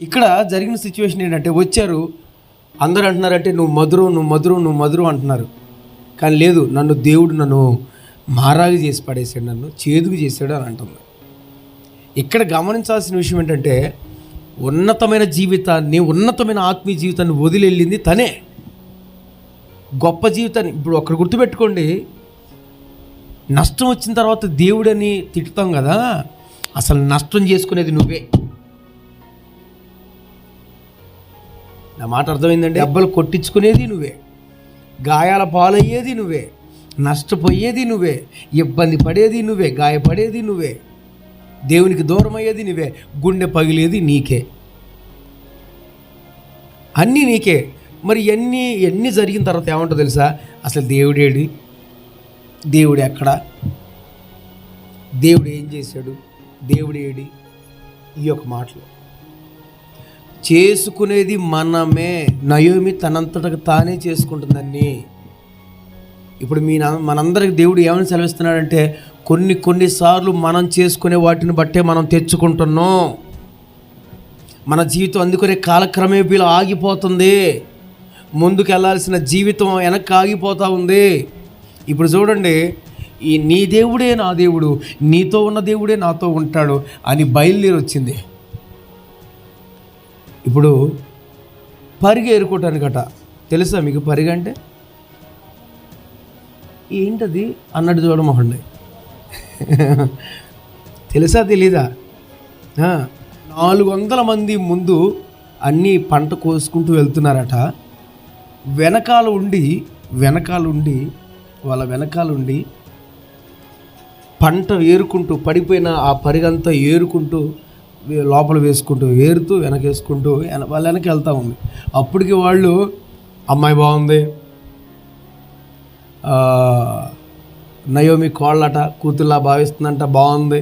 ఇక్కడ జరిగిన సిచ్యువేషన్ ఏంటంటే వచ్చారు అందరూ అంటున్నారంటే నువ్వు మధురు నువ్వు మధురు నువ్వు మధురం అంటున్నారు. కానీ లేదు నన్ను దేవుడు నన్ను మారాగి చేసి పడేసాడు నన్ను చేదుగు చేశాడు అని అంటుంది. ఇక్కడ గమనించాల్సిన విషయం ఏంటంటే ఉన్నతమైన జీవితాన్ని ఉన్నతమైన ఆత్మీయ జీవితాన్ని వదిలెళ్ళింది తనే. గొప్ప జీవితాన్ని ఇప్పుడు ఒక్కడ గుర్తుపెట్టుకోండి నష్టం వచ్చిన తర్వాత దేవుడని తిట్టుతాం కదా అసలు నష్టం చేసుకునేది నువ్వే. నా మాట అర్థమైందండి? దెబ్బలు కొట్టించుకునేది నువ్వే. గాయాల పాలయ్యేది నువ్వే. నష్టపోయేది నువ్వే. ఇబ్బంది పడేది నువ్వే. గాయపడేది నువ్వే. దేవునికి దూరం అయ్యేది నువ్వే. గుండె పగిలేది నీకే. అన్నీ నీకే. మరి ఎన్ని ఎన్ని జరిగిన తర్వాత ఏమంటో తెలుసా? అసలు దేవుడేడి? దేవుడు ఎక్కడ? దేవుడు ఏం చేశాడు? దేవుడేడి? ఈ యొక్క మాటలు. చేసుకునేది మనమే. నయోమి తనంతటకు తానే చేసుకుంటుందని ఇప్పుడు మీ నా- మనందరికి దేవుడు ఏమని సెలవిస్తున్నాడంటే కొన్ని కొన్నిసార్లు మనం చేసుకునే వాటిని బట్టే మనం తెచ్చుకుంటున్నాం. మన జీవితం అందుకునే కాలక్రమేపీలు ఆగిపోతుంది. ముందుకు వెళ్ళాల్సిన జీవితం వెనక్కి ఆగిపోతూ ఉంది. ఇప్పుడు చూడండి ఈ నీ దేవుడే నా దేవుడు నీతో ఉన్న దేవుడే నాతో ఉంటాడు అని బయలుదేరి వచ్చింది ఇప్పుడు పరిగె ఏరుకోవటానికట. తెలుసా మీకు పరిగె అంటే? ఏంటది? అన్నట్టు చూడమోహండి తెలుసా తెలీదా? నాలుగు వందల మంది ముందు అన్నీ పంట కోసుకుంటూ వెళ్తున్నారట. వెనకాల ఉండి వెనకాల ఉండి వాళ్ళ వెనకాల ఉండి పంట ఏరుకుంటూ పడిపోయిన ఆ పరిగంతా ఏరుకుంటూ లోపల వేసుకుంటూ ఏరుతూ వెనకేసుకుంటూ వెన వాళ్ళ వెనక వెళ్తూ ఉంది. అప్పటికి వాళ్ళు అమ్మాయి బాగుంది. నయోమి కోళ్ళట కూతుర్లా భావిస్తుందంట బాగుంది.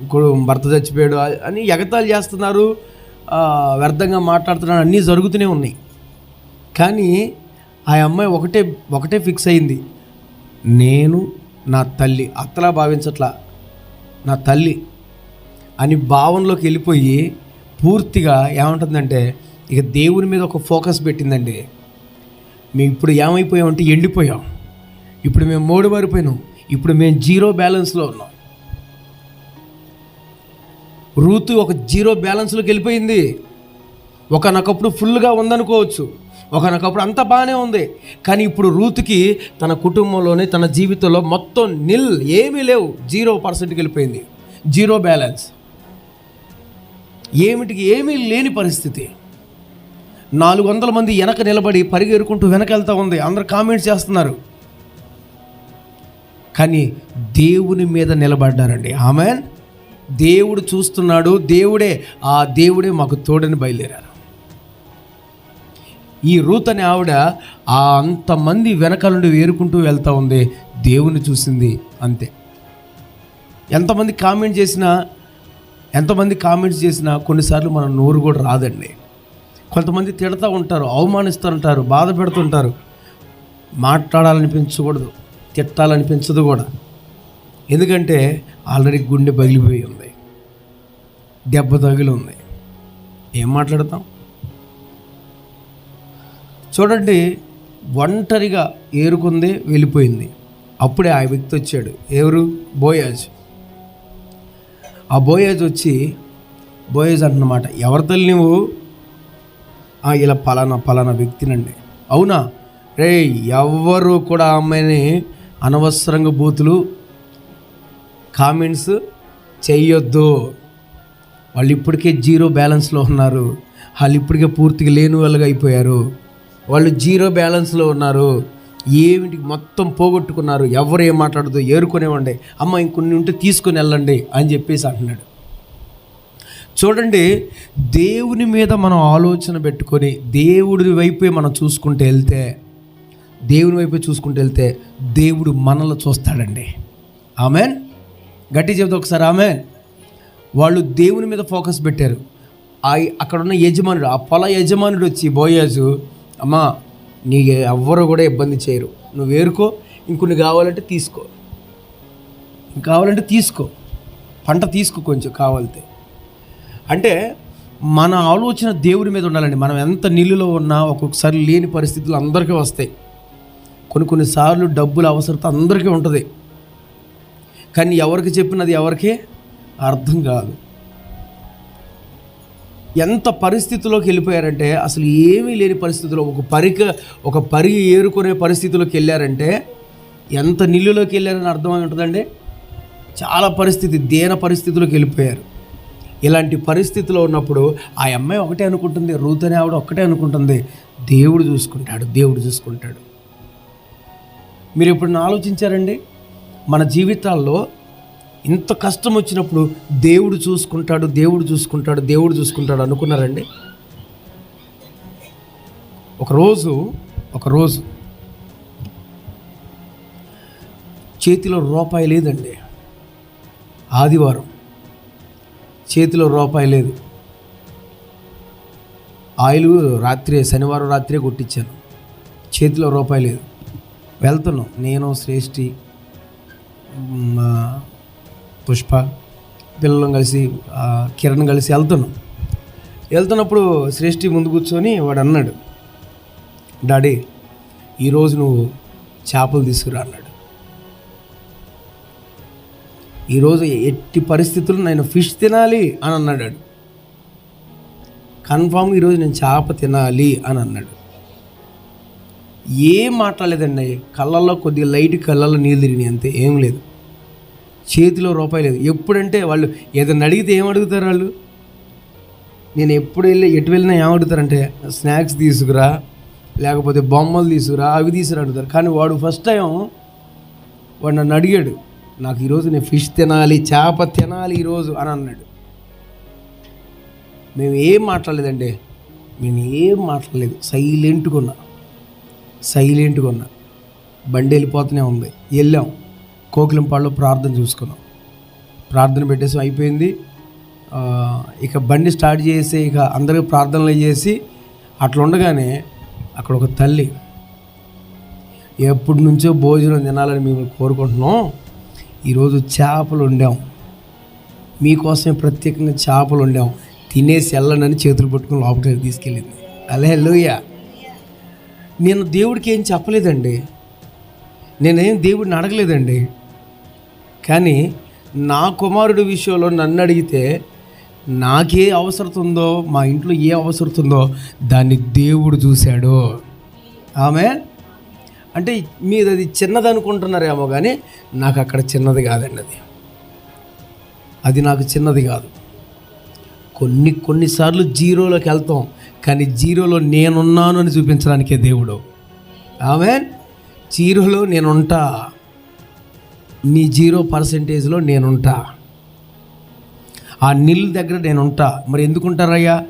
ఇప్పుడు భర్త చచ్చిపోయాడు అని ఎగతాళి చేస్తున్నారు. వ్యర్థంగా మాట్లాడుతున్నారు. అన్నీ జరుగుతూనే ఉన్నాయి. కానీ ఆ అమ్మాయి ఒకటే ఒకటే ఫిక్స్ అయింది. నేను నా తల్లి అత్తలా భావించట్లా. నా తల్లి అని భావనలోకి వెళ్ళిపోయి పూర్తిగా ఏమంటుందంటే ఇక దేవుని మీద ఒక ఫోకస్ పెట్టిందండి. మేము ఇప్పుడు ఏమైపోయామంటే ఎండిపోయాం. ఇప్పుడు మేము మూడు మారిపోయినాం ఇప్పుడు మేము జీరో బ్యాలెన్స్లో ఉన్నాం. రూతు ఒక జీరో బ్యాలెన్స్లోకి వెళ్ళిపోయింది. ఒకనొకప్పుడు ఫుల్గా ఉందనుకోవచ్చు. ఒకనొకప్పుడు అంత బాగానే ఉంది. కానీ ఇప్పుడు రూతుకి తన కుటుంబంలోనే తన జీవితంలో మొత్తం నిల్ ఏమీ లేవు. జీరో పర్సెంట్కి వెళ్ళిపోయింది. Zero balance. ఏమిటికి ఏమీ లేని పరిస్థితి. నాలుగు వందల మంది వెనక నిలబడి పరిగెరుకుంటూ వెనకెళ్తా ఉంది. అందరు కామెంట్స్ చేస్తున్నారు. కానీ దేవుని మీద నిలబడ్డారండి. ఆమె దేవుడు చూస్తున్నాడు. దేవుడే ఆ దేవుడే మాకు తోడని బయలుదేరారు. ఈ రూత్ అనే ఆవిడ ఆ అంతమంది వెనకాల నుండి వేరుకుంటూ వెళ్తూ ఉంది. దేవుని చూసింది అంతే. ఎంతమంది కామెంట్ చేసినా ఎంతమంది కామెంట్స్ చేసినా కొన్నిసార్లు మన నోరు కూడా రాదండి. కొంతమంది తిడతా ఉంటారు అవమానిస్తూ ఉంటారు బాధ పెడుతుంటారు. మాట్లాడాలనిపించకూడదు తిట్టాలనిపించదు కూడా. ఎందుకంటే ఆల్రెడీ గుండె పగిలిపోయి ఉంది దెబ్బ తగిలి ఉంది. ఏం మాట్లాడతాం? చూడండి ఒంటరిగా ఏరుకుంది వెళ్ళిపోయింది. అప్పుడే ఆ వ్యక్తి వచ్చాడు. ఎవరు? బోయాజ్. ఆ బోయేజ్ వచ్చి బోయేజ్ అంటున్నమాట ఎవరి తల్లి నువ్వు ఇలా పలానా పలానా వ్యక్తినండి. అవునా? రే ఎవ్వరు కూడా అమ్మాయిని అనవసరంగా బూతులు కామెంట్స్ చెయ్యొద్దు. వాళ్ళు ఇప్పటికే జీరో బ్యాలెన్స్లో ఉన్నారు. వాళ్ళు ఇప్పటికే పూర్తిగా లేని వాళ్ళగా అయిపోయారు. వాళ్ళు జీరో బ్యాలెన్స్లో ఉన్నారు. ఏమిటి మొత్తం పోగొట్టుకున్నారు? ఎవరు ఏం మాట్లాడదు ఏరుకునేవ్వండి. అమ్మ ఇంకొన్ని ఉంటే తీసుకుని వెళ్ళండి అని చెప్పేసి అంటున్నాడు. చూడండి దేవుని మీద మనం ఆలోచన పెట్టుకొని దేవుడి వైపే మనం చూసుకుంటూ వెళ్తే దేవుని వైపే చూసుకుంటూ వెళ్తే దేవుడు మనల్ని చూస్తాడండి. ఆమెన్? గట్టి చెబుతా ఒకసారి ఆమె వాళ్ళు దేవుని మీద ఫోకస్ పెట్టారు. ఆ అక్కడ ఉన్న యజమానుడు ఆ పొల యజమానుడు వచ్చి బోయాజు అమ్మా నీ ఎవ్వరు కూడా ఇబ్బంది చేయరు. నువ్వు వేరుకో ఇంకొన్ని కావాలంటే తీసుకో. కావాలంటే తీసుకో. పంట తీసుకో కొంచెం కావాలితే. అంటే మన ఆలోచన దేవుడి మీద ఉండాలండి. మనం ఎంత నీళ్ళలో ఉన్నా ఒక్కొక్కసారి లేని పరిస్థితులు అందరికీ వస్తాయి. కొన్ని కొన్నిసార్లు డబ్బుల అవసరత అందరికీ ఉంటుంది. కానీ ఎవరికి చెప్పినది ఎవరికి అర్థం కాదు. ఎంత పరిస్థితిలోకి వెళ్ళిపోయారంటే అసలు ఏమీ లేని పరిస్థితిలో ఒక పరిక ఒక పరి ఏరుకునే పరిస్థితిలోకి వెళ్ళారంటే ఎంత నిల్లులోకి వెళ్ళారని అర్థమై ఉంటుందండి? చాలా పరిస్థితి దేన పరిస్థితిలోకి వెళ్ళిపోయారు. ఇలాంటి పరిస్థితిలో ఉన్నప్పుడు ఆ అమ్మాయి ఒకటే అనుకుంటుంది రూత్ అనే ఆవిడ ఒకటే అనుకుంటుంది దేవుడు చూసుకుంటాడు దేవుడు చూసుకుంటాడు. మీరు ఇప్పుడు ఆలోచించారండి? మన జీవితాల్లో ఇంత కష్టం వచ్చినప్పుడు దేవుడు చూసుకుంటాడు దేవుడు చూసుకుంటాడు దేవుడు చూసుకుంటాడు అనుకున్నారండి? ఒకరోజు ఒకరోజు చేతిలో రూపాయి లేదండి. ఆదివారం. చేతిలో రూపాయి లేదు. ఆయిల్ రాత్రి శనివారం రాత్రే కొట్టించాను. చేతిలో రూపాయి లేదు. వెళ్తున్నాం. నేను శ్రేష్ఠి పుష్ప పిల్లలను కలిసి కిరణ్ కలిసి వెళ్తున్నాం. వెళ్తున్నప్పుడు శ్రేష్ఠి ముందు కూర్చొని వాడు అన్నాడు డాడీ ఈరోజు నువ్వు చేపలు తీసుకురా అన్నాడు. ఈరోజు ఎట్టి పరిస్థితుల్లో నేను ఫిష్ తినాలి అని అన్నాడు వాడు. కన్ఫామ్ ఈరోజు నేను చేప తినాలి అని అన్నాడు. ఏం మాట్లాడలేదండి కళ్ళల్లో కొద్దిగా లైట్ కళ్ళల్లో నీళ్ళు తిరిగినాయి అంతే ఏం లేదు. చేతిలో రూపాయి లేదు. ఎప్పుడంటే వాళ్ళు ఏదైనా అడిగితే ఏం అడుగుతారు వాళ్ళు? నేను ఎప్పుడు వెళ్ళి ఎటు వెళ్ళినా ఏం అడుగుతారంటే స్నాక్స్ తీసుకురా లేకపోతే బొమ్మలు తీసుకురా అవి తీసుకురా అడుగుతారు కానీ వాడు ఫస్ట్ టైం వాడు నన్ను అడిగాడు. నాకు ఈరోజు నేను ఫిష్ తినాలి చేప తినాలి ఈరోజు అని అన్నాడు. మేము ఏం మాట్లాడలేదండి నేను ఏం మాట్లాడలేదు. సైలెంట్గా ఉన్నా. సైలెంట్గా ఉన్నా. బండి వెళ్ళిపోతూనే ఉంది. వెళ్ళాం. కోకిలంపాడులో ప్రార్థన చూసుకున్నాం. ప్రార్థన పెట్టేసి అయిపోయింది. ఇక బండి స్టార్ట్ చేసి ఇక అందరూ ప్రార్థనలు చేసి అట్లా ఉండగానే అక్కడ ఒక తల్లి ఎప్పటి నుంచో భోజనం తినాలని మేము కోరుకుంటున్నాం. ఈరోజు చేపలు వండాం. మీకోసమే ప్రత్యేకంగా చేపలు వండాం. తినేసి వెళ్ళనని చేతులు పట్టుకుని లోపలికి తీసుకెళ్ళింది. అలే లోయ నేను దేవుడికి ఏం చెప్పలేదండి. నేనేం దేవుడిని అడగలేదండి. కానీ నా కుమారుడి విషయంలో నన్ను అడిగితే నాకే అవసరం ఉందో మా ఇంట్లో ఏ అవసరం ఉందో దాన్ని దేవుడు చూశాడు. ఆమె? అంటే మీరు అది చిన్నది అనుకుంటున్నారేమో కానీ నాకు అక్కడ చిన్నది కాదండి అది. అది నాకు చిన్నది కాదు. కొన్ని కొన్నిసార్లు జీరోలోకి వెళ్తాం కానీ జీరోలో నేనున్నాను అని చూపించడానికే దేవుడు. ఆమె? జీరోలో నేనుంటా. నీ జీరో పర్సెంటేజ్లో నేనుంటా. ఆ నిల్ దగ్గర నేనుంటా. మరి ఎందుకుంటారయ్యా?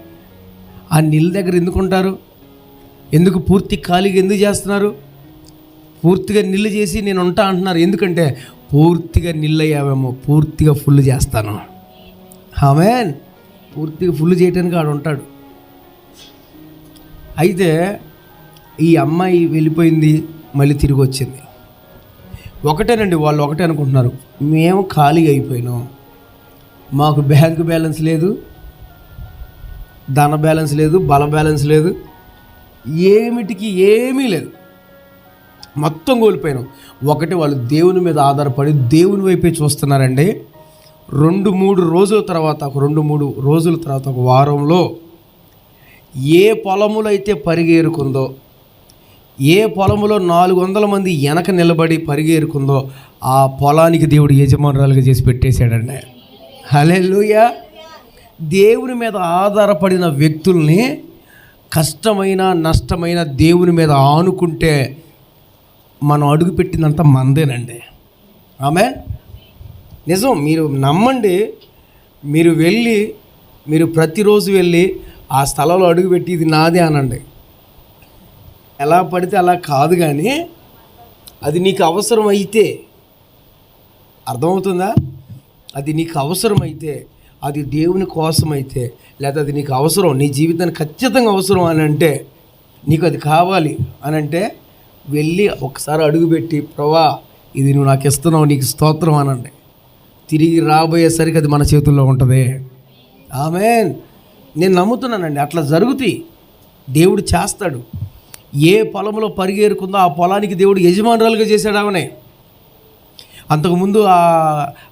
ఆ నిల్ దగ్గర ఎందుకుంటారు? ఎందుకు పూర్తి ఖాళీగా ఎందుకు చేస్తున్నారు? పూర్తిగా నిల్లు చేసి నేను ఉంటా అంటున్నారు. ఎందుకంటే పూర్తిగా నిల్లయ్యావేమో పూర్తిగా ఫుల్ చేస్తాను. ఆమెన్. పూర్తిగా ఫుల్ చేయటానికి ఆడు ఉంటాడు. అయితే ఈ అమ్మాయి వెళ్ళిపోయింది మళ్ళీ తిరిగి వచ్చింది ఒకటేనండి వాళ్ళు ఒకటే అనుకుంటున్నారు. మేము ఖాళీగా అయిపోయినాం. మాకు బ్యాంక్ బ్యాలెన్స్ లేదు ధన బ్యాలెన్స్ లేదు బల బ్యాలెన్స్ లేదు ఏమిటికి ఏమీ లేదు. మొత్తం కోల్పోయినాం. ఒకటి వాళ్ళు దేవుని మీద ఆధారపడి దేవుని వైపే చూస్తున్నారండి. రెండు మూడు రోజుల తర్వాత ఒక రెండు మూడు రోజుల తర్వాత ఒక వారంలో ఏ పొలములైతే పరిగేరుకుందో ఏ పొలంలో నాలుగు వందల మంది వెనక నిలబడి పరిగేరుకుందో ఆ పొలానికి దేవుడు యజమానురాలుగా చేసి పెట్టేశాడండి. హలెలుయా దేవుని మీద ఆధారపడిన వ్యక్తుల్ని కష్టమైన నష్టమైన దేవుని మీద ఆనుకుంటే మనం అడుగుపెట్టినంత మందేనండి. ఆమె నిజం మీరు నమ్మండి మీరు వెళ్ళి మీరు ప్రతిరోజు వెళ్ళి ఆ స్థలంలో అడుగుపెట్టి ఇది నాదే అనండి. ఎలా పడితే అలా కాదు కానీ అది నీకు అవసరం అయితే అర్థమవుతుందా? అది నీకు అవసరమైతే అది దేవుని కోసం అయితే లేదా అది నీకు అవసరం నీ జీవితానికి ఖచ్చితంగా అవసరం అని అంటే నీకు అది కావాలి అని అంటే వెళ్ళి ఒకసారి అడుగుపెట్టి ప్రవా ఇది నువ్వు నాకు ఇస్తున్నావు నీకు స్తోత్రం అనండి తిరిగి రాబోయేసరికి అది మన చేతుల్లో ఉంటుంది. ఆమెన్. నేను నమ్ముతున్నానండి అట్లా జరుగుతాయి. దేవుడు చేస్తాడు. ఏ పొలంలో పరిగేరుకుందో ఆ పొలానికి దేవుడు యజమానురాలుగా చేశాడు ఆమెనే. అంతకుముందు ఆ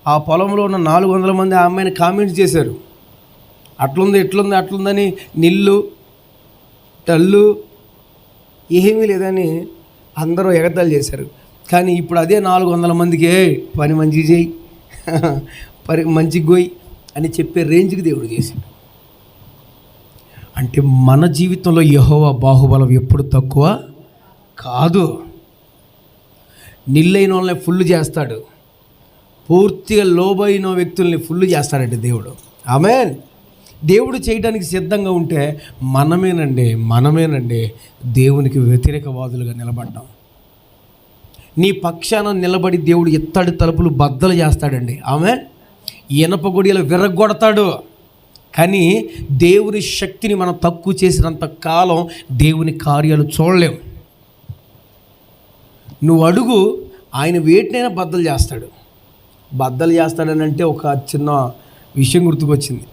ఆ పొలంలో ఉన్న నాలుగు వందల మంది ఆ అమ్మాయిని కామెంట్స్ చేశారు. అట్లుంది ఎట్లుంది అట్లుందని నిల్లు టల్లు ఏమీ లేదని అందరూ ఎగతాలు చేశారు. కానీ ఇప్పుడు అదే నాలుగు వందల మందికి పని మంచి చేయి పని మంచి గోయ్ అని చెప్పే రేంజ్కి దేవుడు చేశాడు. అంటే మన జీవితంలో యహోవ బాహుబలం ఎప్పుడు తక్కువ? కాదు. నిల్లైన వాళ్ళని ఫుల్ చేస్తాడు. పూర్తిగా లోబైన వ్యక్తుల్ని ఫుల్ చేస్తాడండి దేవుడు. ఆమె దేవుడు చేయడానికి సిద్ధంగా ఉంటే మనమేనండి మనమేనండి దేవునికి వ్యతిరేకవాదులుగా నిలబడ్డాం. నీ పక్షాన నిలబడి దేవుడు ఇత్తడి తలుపులు బద్దలు చేస్తాడండి. ఆమె ఇనప గొడియలు విరగొడతాడు కానీ దేవుని శక్తిని మనం తక్కువ చేసినంత కాలం దేవుని కార్యాలు చూడలేము. నువ్వు అడుగు ఆయన వేటినైనా బద్దలు చేస్తాడు. బద్దలు చేస్తాడని అంటే ఒక చిన్న విషయం గుర్తుకొచ్చింది.